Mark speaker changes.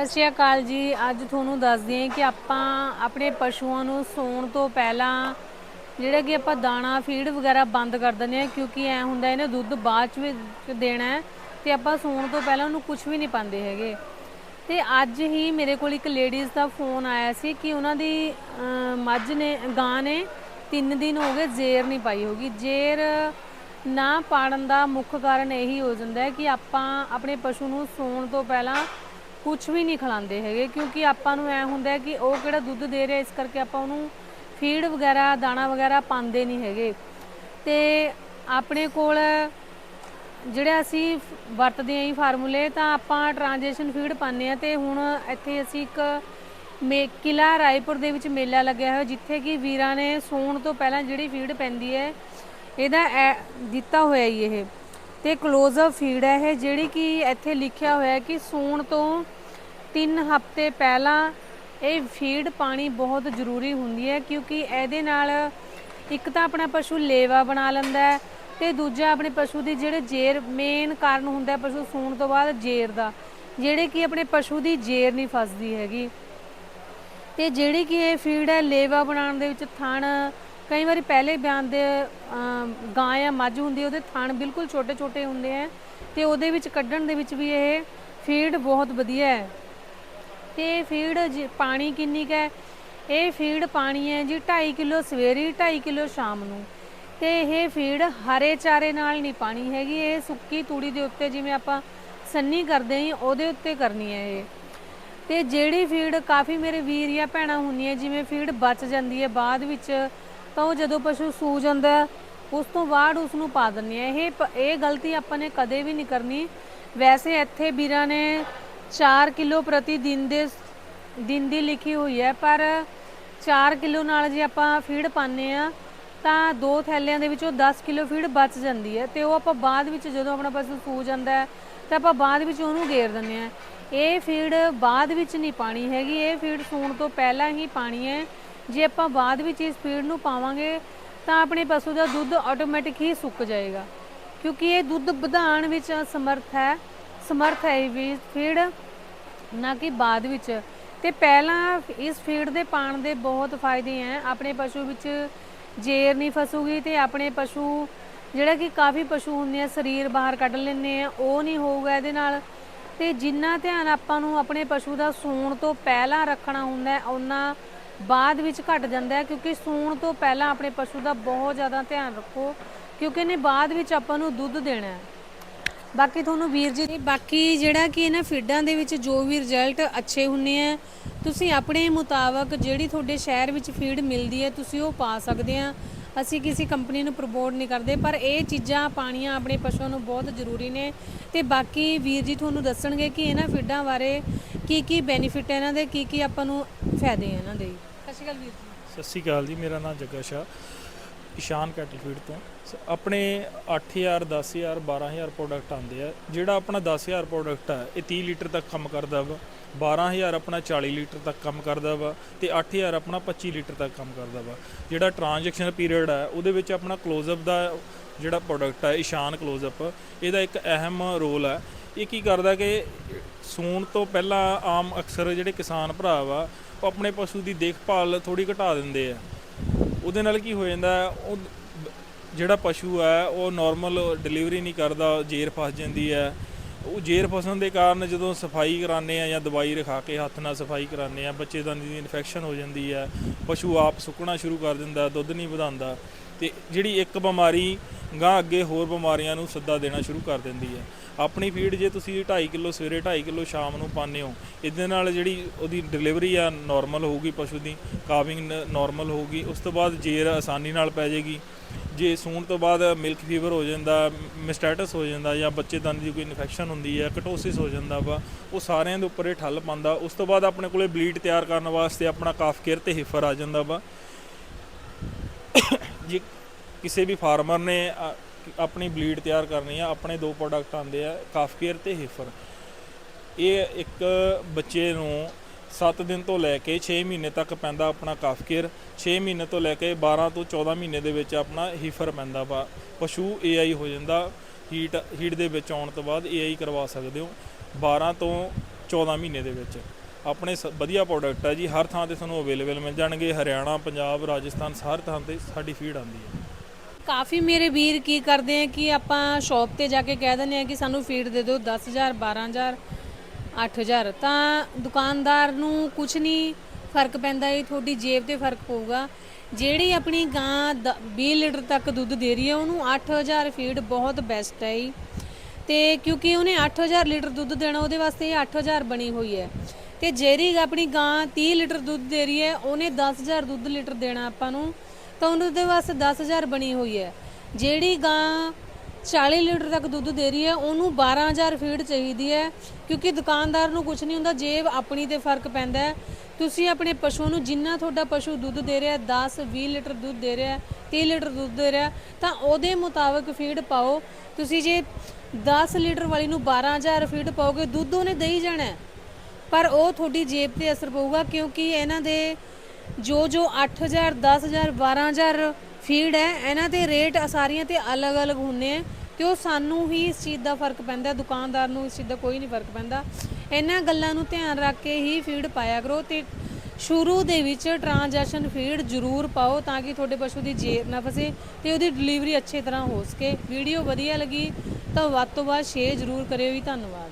Speaker 1: ਸਤਿ ਸ਼੍ਰੀ ਅਕਾਲ ਜੀ। ਅੱਜ ਤੁਹਾਨੂੰ ਦੱਸਦੇ ਹਾਂ ਕਿ ਆਪਾਂ ਆਪਣੇ ਪਸ਼ੂਆਂ ਨੂੰ ਸੌਣ ਤੋਂ ਪਹਿਲਾਂ ਜਿਹੜਾ ਕਿ ਆਪਾਂ ਦਾਣਾ, ਫੀਡ ਵਗੈਰਾ ਬੰਦ ਕਰ ਦਿੰਦੇ ਹਾਂ ਕਿਉਂਕਿ ਐ ਹੁੰਦਾ ਇਹਨੇ ਦੁੱਧ ਬਾਅਦ ਚ ਵੀ ਦੇਣਾ ਹੈ ਤੇ ਆਪਾਂ ਸੌਣ ਤੋਂ ਪਹਿਲਾਂ ਉਹਨੂੰ ਕੁਝ ਵੀ ਨਹੀਂ ਪਾਉਂਦੇ ਹੈਗੇ। ਤੇ ਅੱਜ ਹੀ ਮੇਰੇ ਕੋਲ ਇੱਕ ਲੇਡੀਜ਼ ਦਾ ਫੋਨ ਆਇਆ ਸੀ ਕਿ ਉਹਨਾਂ ਦੀ ਮੱਝ ਨੇ, ਗਾਂ ਨੇ 3 ਦਿਨ ਹੋ ਗਏ ਜ਼ੇਰ ਨਹੀਂ ਪਾਈ ਹੋਗੀ। ਜ਼ੇਰ ਨਾ ਪਾੜਨ ਦਾ ਮੁੱਖ ਕਾਰਨ ਇਹੀ ਹੋ ਜਾਂਦਾ ਹੈ ਕਿ ਆਪਾਂ ਆਪਣੇ ਪਸ਼ੂ ਨੂੰ ਸੌਣ ਤੋਂ ਪਹਿਲਾਂ ਕੁਝ ਵੀ ਨਹੀਂ ਖਿਲਾਉਂਦੇ ਹੈਗੇ, ਕਿਉਂਕਿ ਆਪਾਂ ਨੂੰ ਐ ਹੁੰਦਾ ਕਿ ਉਹ ਕਿਹੜਾ ਦੁੱਧ ਦੇ ਰਿਹਾ, ਇਸ ਕਰਕੇ ਆਪਾਂ ਉਹਨੂੰ ਫੀਡ ਵਗੈਰਾ, ਦਾਣਾ ਵਗੈਰਾ ਪਾਉਂਦੇ ਨਹੀਂ ਹੈਗੇ। ਤੇ ਆਪਣੇ ਕੋਲ ਜਿਹੜਾ ਅਸੀਂ ਵਰਤਦੇ ਆਂ ਜੀ ਫਾਰਮੂਲੇ, ਤਾਂ ਆਪਾਂ ਟ੍ਰਾਂਜੀਸ਼ਨ ਫੀਡ ਪਾਉਂਦੇ ਆ ਤੇ ਹੁਣ ਇੱਥੇ ਅਸੀਂ ਇੱਕ ਮੇ ਕਿਲਾ ਰਾਏਪੁਰ ਦੇ ਵਿੱਚ ਮੇਲਾ ਲੱਗਿਆ ਹੋਇਆ, ਜਿੱਥੇ ਕਿ ਵੀਰਾਂ ਨੇ ਸੌਣ ਤੋਂ ਪਹਿਲਾਂ ਜਿਹੜੀ ਫੀਡ ਪੈਂਦੀ ਹੈ, ਇਹਦਾ ਐ- ਦਿੱਤਾ ਹੋਇਆ ਜੀ ਇਹ। ਤੇ ਕਲੋਜ਼ਅਪ ਫੀਡ ਹੈ ਇਹ, ਜਿਹੜੀ ਕਿ ਇੱਥੇ ਲਿਖਿਆ ਹੋਇਆ ਹੈ ਕਿ ਸੂਣ ਤੋਂ 3 ਹਫ਼ਤੇ ਪਹਿਲਾਂ ਇਹ ਫੀਡ ਪਾਣੀ ਬਹੁਤ ਜ਼ਰੂਰੀ ਹੁੰਦੀ ਹੈ, ਕਿਉਂਕਿ ਇਹਦੇ ਨਾਲ ਇੱਕ ਤਾਂ ਆਪਣਾ ਪਸ਼ੂ ਲੇਵਾ ਬਣਾ ਲੈਂਦਾ ਹੈ ਤੇ ਦੂਜਾ ਆਪਣੇ ਪਸ਼ੂ ਦੀ ਜਿਹੜੇ ਜੇਰ ਮੇਨ ਕਾਰਨ ਹੁੰਦਾ ਪਸ਼ੂ ਸੂਣ ਤੋਂ ਬਾਅਦ ਜੇਰ ਦਾ, ਜਿਹੜੇ ਕਿ ਆਪਣੇ ਪਸ਼ੂ ਦੀ ਜੇਰ ਨਹੀਂ ਫਸਦੀ ਹੈਗੀ। ਤੇ ਜਿਹੜੀ ਕਿ ਇਹ ਫੀਡ ਹੈ ਲੇਵਾ ਬਣਾਉਣ ਦੇ ਵਿੱਚ ਥਣ ਕਈ ਵਾਰੀ ਪਹਿਲੇ ਬਿਆਨ ਦੇ ਗਾਂ ਜਾਂ ਮੱਝ ਹੁੰਦੀ, ਉਹਦੇ ਥਣ ਬਿਲਕੁਲ ਛੋਟੇ ਛੋਟੇ ਹੁੰਦੇ ਆ, ਤੇ ਉਹਦੇ ਵਿੱਚ ਕੱਢਣ ਦੇ ਵਿੱਚ ਵੀ ਇਹ ਫੀਡ ਬਹੁਤ ਵਧੀਆ ਹੈ। ਤੇ ਫੀਡ ਜੀ- ਪਾਣੀ ਕਿੰਨੀ ਕੁ ਹੈ? ਇਹ ਫੀਡ ਪਾਣੀ ਹੈ ਜੀ 2.5 ਕਿਲੋ ਸਵੇਰੇ 2.5 ਕਿਲੋ ਸ਼ਾਮ ਨੂੰ। ਤੇ ਇਹ ਫੀਡ ਹਰੇ ਚਾਰੇ ਨਾਲ ਨਹੀਂ ਪਾਣੀ ਹੈਗੀ, ਇਹ ਸੁੱਕੀ ਤੂੜੀ ਦੇ ਉੱਤੇ ਜਿਵੇਂ ਆਪਾਂ ਸੰਨੀ ਕਰਦੇ ਹਾਂ ਉਹਦੇ ਉੱਤੇ ਕਰਨੀ ਹੈ ਇਹ। ਤੇ ਜਿਹੜੀ ਫੀਡ ਕਾਫੀ ਮੇਰੇ ਵੀਰ ਜਾਂ ਭੈਣਾਂ ਹੁੰਦੀਆਂ, ਜਿਵੇਂ ਫੀਡ ਬਚ ਜਾਂਦੀ ਹੈ ਬਾਅਦ ਵਿੱਚ ਤਾਂ ਉਹ ਜਦੋਂ ਪਸ਼ੂ ਸੂ ਜਾਂਦਾ ਹੈ, ਉਸ ਤੋਂ ਬਾਅਦ ਉਸ ਨੂੰ ਪਾ ਦਿੰਦੇ ਆ ਇਹ ਪ- ਇਹ ਗਲਤੀ ਆਪਾਂ ਨੇ ਕਦੇ ਵੀ ਨਹੀਂ ਕਰਨੀ। ਵੈਸੇ ਇੱਥੇ ਵੀਰਾਂ ਨੇ 4 ਕਿਲੋ ਪ੍ਰਤੀ ਦਿਨ ਦੇ ਦਿਨ ਦੀ ਲਿਖੀ ਹੋਈ ਹੈ ਪਰ 4 ਕਿਲੋ ਨਾਲ ਜੇ ਆਪਾਂ ਫੀਡ ਪਾਉਂਦੇ ਆ ਤਾਂ ਦੋ ਥੈਲਿਆਂ ਦੇ ਵਿੱਚੋਂ 10 ਕਿਲੋ ਫੀਡ ਬਚ ਜਾਂਦੀ ਹੈ। ਤੇ ਉਹ ਆਪਾਂ ਬਾਅਦ ਵਿੱਚ ਜਦੋਂ ਆਪਣਾ ਪਸ਼ੂ ਸੂ ਜਾਂਦਾ ਹੈ ਤਾਂ ਆਪਾਂ ਬਾਅਦ ਵਿੱਚ ਉਹਨੂੰ ਗੇਰ ਦਿੰਦੇ ਆ ਇਹ ਫੀਡ ਬਾਅਦ ਵਿੱਚ ਨਹੀਂ ਪਾਣੀ ਹੈਗੀ। ਇਹ ਫੀਡ ਸੂਣ ਤੋਂ ਪਹਿਲਾਂ ਹੀ ਪਾਣੀ ਹੈ। ਜੇ ਆਪਾਂ ਬਾਅਦ ਵਿੱਚ ਇਸ ਫੀਡ ਨੂੰ ਪਾਵਾਂਗੇ, ਤਾਂ ਆਪਣੇ ਪਸ਼ੂ ਦਾ ਦੁੱਧ ਆਟੋਮੈਟਿਕ ਹੀ ਸੁੱਕ ਜਾਏਗਾ। ਕਿਉਂਕਿ ਇਹ ਦੁੱਧ ਵਧਾਉਣ ਵਿੱਚ ਸਮਰਥ ਹੈ ਸਮਰਥ ਹੈ ਇਹ ਵੀ ਫੀਡ ਨਾ ਕਿ ਬਾਅਦ ਵਿੱਚ। ਤੇ ਪਹਿਲਾਂ ਇਸ ਫੀਡ ਦੇ ਪਾਣ ਦੇ ਬਹੁਤ ਫਾਇਦੇ ਹੈ। ਆਪਣੇ ਪਸ਼ੂ ਵਿੱਚ ਜੇਰ ਨਹੀਂ ਫਸੂਗੀ ਤੇ ਆਪਣੇ ਪਸ਼ੂ, ਜਿਹੜਾ ਕਿ ਕਾਫੀ ਪਸ਼ੂ ਹੁੰਦੇ ਆ, ਸਰੀਰ ਬਾਹਰ ਕੱਢ ਲੈਂਦੇ ਆ, ਉਹ ਨਹੀਂ ਹੋਊਗਾ ਇਹਦੇ ਨਾਲ। ਤੇ ਜਿੰਨਾ ਧਿਆਨ ਆਪਾਂ ਨੂੰ ਆਪਣੇ ਪਸ਼ੂ ਦਾ ਸੌਣ ਤੋਂ ਪਹਿਲਾਂ ਰੱਖਣਾ ਹੁੰਦਾ ਹੈ ਉਹਨਾਂ ਬਾਅਦ ਵਿੱਚ ਘਟ ਜਾਂਦਾ ਹੈ, ਕਿਉਂਕਿ ਸੂਣ ਤੋਂ ਪਹਿਲਾਂ ਆਪਣੇ ਪਸ਼ੂ ਦਾ ਬਹੁਤ ਜ਼ਿਆਦਾ ਧਿਆਨ ਰੱਖੋ, ਕਿਉਂਕਿ ਇਹਨੇ ਬਾਅਦ ਵਿੱਚ ਆਪਾਂ ਨੂੰ ਦੁੱਧ ਦੇਣਾ ਹੈ। ਬਾਕੀ ਤੁਹਾਨੂੰ ਵੀਰ ਜੀ, ਬਾਕੀ ਜਿਹੜਾ ਕਿ ਇਹਨਾਂ ਫੀਡਾਂ ਦੇ ਵਿੱਚ ਜੋ ਵੀ ਰਿਜ਼ਲਟ ਅੱਛੇ ਹੁੰਨੇ ਆ, ਤੁਸੀਂ ਆਪਣੇ ਮੁਤਾਬਕ ਜਿਹੜੀ ਤੁਹਾਡੇ ਸ਼ਹਿਰ ਵਿੱਚ ਫੀਡ ਮਿਲਦੀ ਹੈ, ਤੁਸੀਂ ਉਹ ਪਾ ਸਕਦੇ ਆ। ਅਸੀਂ ਕਿਸੇ ਕੰਪਨੀ ਨੂੰ ਪ੍ਰਮੋਟ ਨਹੀਂ ਕਰਦੇ, ਪਰ ਇਹ ਚੀਜ਼ਾਂ ਪਾਣੀਆਂ ਆਪਣੇ ਪਸ਼ੂਆਂ ਨੂੰ ਬਹੁਤ ਜ਼ਰੂਰੀ ਨੇ। ਤੇ ਬਾਕੀ ਵੀਰ ਜੀ ਤੁਹਾਨੂੰ ਦੱਸਣਗੇ ਕਿ ਇਹਨਾਂ ਫੀਡਾਂ ਬਾਰੇ ਕੀ ਕੀ ਬੈਨੀਫਿਟ ਹੈ ਇਹਨਾਂ ਦੇ ਕੀ ਕੀ ਆਪਾਂ ਨੂੰ ਫਾਇਦੇ ਆ ਇਹਨਾਂ ਦੇ। ਸਤਿ ਸ਼੍ਰੀ ਅਕਾਲ ਵੀਰ ਜੀ।
Speaker 2: ਸਤਿ ਸ਼੍ਰੀ ਅਕਾਲ ਜੀ, ਮੇਰਾ ਨਾਮ ਜੱਗਾ ਸ਼ਾਹ ਇਸ਼ਾਨ ਕੈਟਲ ਫੀਡ ਤੋਂ। ਸ- ਆਪਣੇ 8000 10000 12000 ਪ੍ਰੋਡਕਟ ਆਉਂਦੇ ਆ। ਜਿਹੜਾ ਆਪਣਾ 10000 ਪ੍ਰੋਡਕਟ ਆ, ਇਹ 30 ਲੀਟਰ ਤੱਕ ਕੰਮ ਕਰਦਾ ਵਾ। 12000 ਆਪਣਾ 40 ਲੀਟਰ ਤੱਕ ਕੰਮ ਕਰਦਾ ਵਾ ਤੇ 8000 ਆਪਣਾ 25 ਲੀਟਰ ਤੱਕ ਕੰਮ ਕਰਦਾ ਵਾ। ਜਿਹੜਾ ਟ੍ਰਾਂਜੈਕਸ਼ਨ ਪੀਰੀਅਡ ਆ, ਉਹਦੇ ਵਿੱਚ ਆਪਣਾ ਕਲੋਜ਼ਅਪ ਦਾ ਜਿਹੜਾ ਪ੍ਰੋਡਕਟ ਆ ਇਸ਼ਾਨ ਕਲੋਜ਼ਅਪ ਇਹਦਾ ਇੱਕ ਅਹਿਮ ਰੋਲ ਹੈ ਇਹ ਕੀ ਕਰਦਾ ਕਿ ਸੂਣ ਤੋਂ ਪਹਿਲਾਂ ਆਮ ਅਕਸਰ ਜਿਹੜੇ ਕਿਸਾਨ ਭਰਾ ਵਾ ਆਪਣੇ ਪਸ਼ੂ ਦੀ ਦੇਖਭਾਲ ਥੋੜੀ ਘਟਾ ਦਿੰਦੇ ਆ। ਉਹਦੇ ਨਾਲ ਕੀ ਹੋ ਜਾਂਦਾ, ਉਹ ਜਿਹੜਾ ਪਸ਼ੂ ਹੈ ਉਹ ਨਾਰਮਲ ਡਿਲੀਵਰੀ ਨਹੀਂ ਕਰਦਾ, ਜੇਰ ਫਸ ਜਾਂਦੀ ਹੈ ਉਹ ਜੇਰ ਫਸਣ ਦੇ ਕਾਰਨ ਜਦੋਂ ਸਫ਼ਾਈ ਕਰਾਉਂਦੇ ਆ ਜਾਂ ਦਵਾਈ ਰਖਾ ਕੇ ਹੱਥ ਨਾਲ ਸਫ਼ਾਈ ਕਰਾਉਂਦੇ ਆ ਬੱਚੇਦਾਨੀ ਦੀ ਇਨਫੈਕਸ਼ਨ ਹੋ ਜਾਂਦੀ ਹੈ ਪਸ਼ੂ ਆਪ ਸੁੱਕਣਾ ਸ਼ੁਰੂ ਕਰ ਦਿੰਦਾ, ਦੁੱਧ ਨਹੀਂ ਵਧਾਉਂਦਾ। ਤੇ ਜਿਹੜੀ ਇੱਕ ਬਿਮਾਰੀ ਗਾਂ ਅੱਗੇ ਹੋਰ ਬਿਮਾਰੀਆਂ ਨੂੰ ਸੱਦਾ ਦੇਣਾ ਸ਼ੁਰੂ ਕਰ ਦਿੰਦੀ ਹੈ। ਆਪਣੀ ਫੀਡ ਜੇ ਤੁਸੀਂ 2.5 ਕਿਲੋ ਸਵੇਰੇ 2.5 ਕਿਲੋ ਸ਼ਾਮ ਨੂੰ ਪਾਉਂਦੇ ਹੋ, ਇਹਦੇ ਨਾਲ ਜਿਹੜੀ ਉਹਦੀ ਡਿਲੀਵਰੀ ਆ ਨਾਰਮਲ ਹੋਊਗੀ ਪਸ਼ੂ ਦੀ ਕਾਵਿੰਗ ਨਾਰਮਲ ਹੋਊਗੀ, ਉਸ ਤੋਂ ਬਾਅਦ ਜੇਰ ਆਸਾਨੀ ਨਾਲ ਪੈ ਜਾਏਗੀ। ਜੇ ਸੂਣ ਤੋਂ ਬਾਅਦ ਮਿਲਕ ਫੀਵਰ ਹੋ ਜਾਂਦਾ ਮਿਸਟੈਟਸ ਹੋ ਜਾਂਦਾ ਜਾਂ ਬੱਚੇਦਾਨੀ ਦੀ ਕੋਈ ਇਨਫੈਕਸ਼ਨ ਹੁੰਦੀ ਹੈ ਕਟੋਸਿਸ ਹੋ ਜਾਂਦਾ ਵਾ, ਉਹ ਸਾਰਿਆਂ ਦੇ ਉੱਪਰ ਇਹ ਠੱਲ ਪਾਉਂਦਾ। ਉਸ ਤੋਂ ਬਾਅਦ ਆਪਣੇ ਕੋਲੇ ਬਲੀਡ ਤਿਆਰ ਕਰਨ ਵਾਸਤੇ ਆਪਣਾ ਕਾਫ ਕੇਅਰ ਤੇ ਹਿਫਰ ਆ ਜਾਂਦਾ ਵਾ। ਜੇ ਕਿਸੇ ਵੀ ਫਾਰਮਰ ਨੇ ਅ, ਆਪਣੀ ਬਲੀਡ ਤਿਆਰ ਕਰਨੀ ਆ ਆਪਣੇ ਦੋ ਪ੍ਰੋਡਕਟ ਆਉਂਦੇ ਆ ਕਾਫ ਕੇਅਰ ਤੇ ਹਿਫਰ। ਇਹ ਇੱਕ ਬੱਚੇ ਨੂੰ 7 ਦਿਨ ਤੋਂ ਲੈ ਕੇ 6 ਮਹੀਨੇ ਤੱਕ ਪੈਂਦਾ ਆਪਣਾ ਕਾਫ ਕੇਅਰ। 6 ਮਹੀਨੇ ਤੋਂ ਲੈ ਕੇ 12 ਤੋਂ 14 ਮਹੀਨੇ ਦੇ ਵਿੱਚ ਆਪਣਾ ਹੀਫਰ ਪੈਂਦਾ ਵਾ। ਪਸ਼ੂ ਏਆਈ ਹੋ ਜਾਂਦਾ ਹੀਟ ਹੀਟ ਦੇ ਵਿੱਚ ਆਉਣ ਤੋਂ ਬਾਅਦ ਏਆਈ ਕਰਵਾ ਸਕਦੇ ਹੋ 12 ਤੋਂ 14 ਮਹੀਨੇ ਦੇ ਵਿੱਚ। ਆਪਣੇ ਸ- ਵਧੀਆ ਪ੍ਰੋਡਕਟ ਆ ਜੀ ਹਰ ਥਾਂ ਤੇ ਤੁਹਾਨੂੰ ਅਵੇਲੇਬਲ ਮਿਲ ਜਾਣਗੇ। ਹਰਿਆਣਾ ਪੰਜਾਬ ਰਾਜਸਥਾਨ ਹਰ ਥਾਂ ਤੇ ਸਾਡੀ ਫੀਡ ਆਉਂਦੀ ਹੈ।
Speaker 1: ਕਾਫੀ ਮੇਰੇ ਵੀਰ ਕੀ ਕਰਦੇ ਆ ਕਿ ਆਪਾਂ ਸ਼ਾਪ ਤੇ ਜਾ ਕੇ ਕਹਿ ਦਿੰਦੇ ਆ ਕਿ ਸਾਨੂੰ ਫੀਡ ਦੇ ਦਿਓ 10000 12000 8000 ਤਾਂ ਦੁਕਾਨਦਾਰ ਨੂੰ ਕੁਝ ਨਹੀਂ ਫ਼ਰਕ ਪੈਂਦਾ, ਇਹ ਤੁਹਾਡੀ ਜੇਬ ਤੇ ਫ਼ਰਕ ਪਊਗਾ। ਜਿਹੜੀ ਆਪਣੀ ਗਾਂ ਦ- 20 ਲੀਟਰ ਤੱਕ ਦੁੱਧ ਦੇ ਰਹੀ ਹੈ, ਉਹਨੂੰ 8000 ਫੀਡ ਬਹੁਤ ਬੈਸਟ ਹੈ ਜੀ। ਤੇ ਕਿਉਂਕਿ ਉਹਨੇ 8000 ਲੀਟਰ ਦੁੱਧ ਦੇਣਾ, ਉਹਦੇ ਵਾਸਤੇ ਇਹ 8000 ਬਣੀ ਹੋਈ ਹੈ। ਤੇ ਜਿਹੜੀ ਆਪਣੀ ਗਾਂ 30 ਲੀਟਰ ਦੁੱਧ ਦੇ ਰਹੀ ਹੈ, ਉਹਨੇ 10000 ਦੁੱਧ ਲੀਟਰ ਦੇਣਾ ਆਪਾਂ ਨੂੰ। ਤਾਂ ਉਹਦੇ ਵਾਸਤੇ 10000 ਬਣੀ ਹੋਈ ਹੈ। ਜਿਹੜੀ ਗਾਂ 40 ਲੀਟਰ ਤੱਕ ਦੁੱਧ ਦੇ ਰਹੀ ਹੈ, ਉਹਨੂੰ 12000 ਫੀਡ ਚਾਹੀਦੀ ਹੈ, ਕਿਉਂਕਿ ਦੁਕਾਨਦਾਰ ਨੂੰ ਕੁਝ ਨਹੀਂ ਹੁੰਦਾ, ਜੇਬ ਆਪਣੀ ਤੇ ਫ਼ਰਕ ਪੈਂਦਾ ਹੈ। ਤੁਸੀਂ ਆਪਣੇ ਪਸ਼ੂ ਨੂੰ ਜਿੰਨਾ ਤੁਹਾਡਾ ਪਸ਼ੂ ਦੁੱਧ ਦੇ ਰਿਹਾ 10 20 ਲੀਟਰ ਦੁੱਧ ਦੇ ਰਿਹਾ 30 ਲੀਟਰ ਦੁੱਧ ਦੇ ਰਿਹਾ ਤਾਂ ਉਹਦੇ ਮੁਤਾਬਕ ਫੀਡ ਪਾਓ। ਤੁਸੀਂ ਜੇ 10 ਲੀਟਰ ਵਾਲੀ ਨੂੰ 12000 ਫੀਡ ਪਾਓਗੇ, ਦੁੱਧ ਉਹਨੇ ਦੇਈ ਜਾਣਾ ਪਰ ਉਹ ਤੁਹਾਡੀ ਜੇਬ ਤੇ ਅਸਰ ਪਊਗਾ, ਕਿਉਂਕਿ ਇਹਨਾਂ ਦੇ ਜੋ ਜੋ 8000 10000 12000 ਫੀਡ ਹੈ, ਇਹਨਾਂ ਦੇ ਰੇਟ ਸਾਰੀਆਂ ਤੇ ਅਲੱਗ-ਅਲੱਗ ਹੁੰਦੇ ਆ ਤੇ ਉਹ ਸਾਨੂੰ ਹੀ ਇਸ ਚੀਜ਼ ਦਾ ਫ਼ਰਕ ਪੈਂਦਾ, ਦੁਕਾਨਦਾਰ ਨੂੰ ਇਸ ਚੀਜ਼ ਦਾ ਕੋਈ ਨਹੀਂ ਫ਼ਰਕ ਪੈਂਦਾ। ਇਹਨਾਂ ਗੱਲਾਂ ਨੂੰ ਧਿਆਨ ਰੱਖ ਕੇ ਹੀ ਫੀਡ ਪਾਇਆ ਕਰੋ ਤੇ ਸ਼ੁਰੂ ਦੇ ਵਿੱਚ ਟ੍ਰਾਂਜੈਕਸ਼ਨ ਫੀਡ ਜ਼ਰੂਰ ਪਾਓ ਤਾਂ ਕਿ ਤੁਹਾਡੇ ਪਸ਼ੂ ਦੀ ਜ਼ੇਰ ਨਾ ਫਸੇ ਤੇ ਉਹਦੀ ਡਿਲੀਵਰੀ ਅੱਛੇ ਤਰ੍ਹਾਂ ਹੋ ਸਕੇ। ਵੀਡੀਓ ਵਧੀਆ ਲੱਗੀ ਤਾਂ ਵੱਧ ਤੋਂ ਵੱਧ ਸ਼ੇਅਰ ਜ਼ਰੂਰ ਕਰਿਓ ਜੀ। ਧੰਨਵਾਦ।